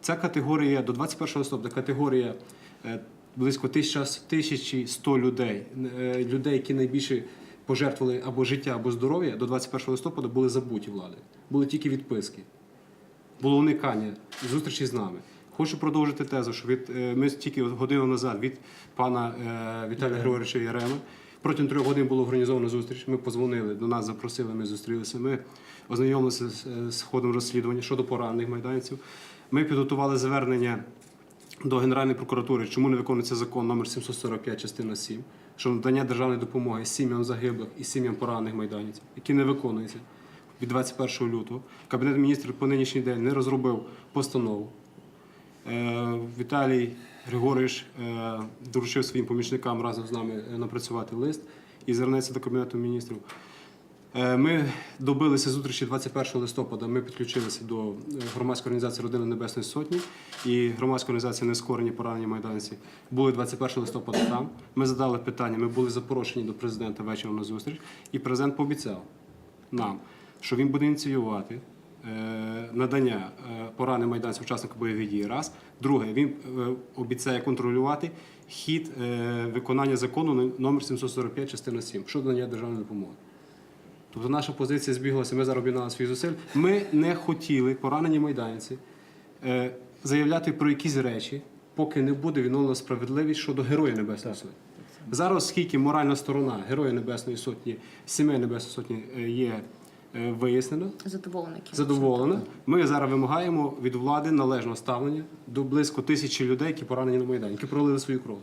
Ця категорія до 21 листопада категорія е, близько 1100 людей, е, людей, які найбільше пожертвували або життя, або здоров'я до 21 листопада були забуті влади. Були тільки відписки. Було уникання зустрічі з нами. Хочу продовжити тезу, що від е, ми тільки годину назад від пана Віталія Григоровича Ярема. Протягом трьох годин було організовано зустріч. Ми позвонили до нас, запросили, ми зустрілися. Ми ознайомилися з ходом розслідування щодо поранених майданців. Ми підготували звернення до Генеральної прокуратури, чому не виконується закон номер 745, частина 7, що надання державної допомоги сім'ям загиблих і сім'ям поранених майданців, які не виконуються від 21 лютого. Кабінет міністрів по нинішній день не розробив постанову. Е, Віталій Григорович е, доручив своїм помічникам разом з нами е, напрацювати лист і звернеться до Кабінету міністрів. Е, Ми добилися зустрічі 21 листопада. Ми підключилися до е, громадської організації Родина Небесної Сотні і громадської організації Нескорені поранені майданці. Були 21 листопада там. Ми задали питання. Ми були запрошені до президента вечором на зустріч, і президент пообіцяв нам, що він буде ініціювати е, надання порани майданців учасникам бойових дій. Раз. Друге, він обіцяє контролювати хід виконання закону номер 745, частина 7 щодо надання державної допомоги. Тобто наша позиція збіглася, ми зараз об'єднали свої зусиль. Ми не хотіли, поранені майданці, е, заявляти про якісь речі, поки не буде відновлена справедливість щодо Героя Небесної Сотні. Зараз, оскільки моральна сторона Героя Небесної Сотні, сімей Небесної Сотні е, є е, вияснена, Задоволена. задоволена, ми зараз вимагаємо від влади належного ставлення до близько тисячі людей, які поранені на Майдані, які пролили свою кров.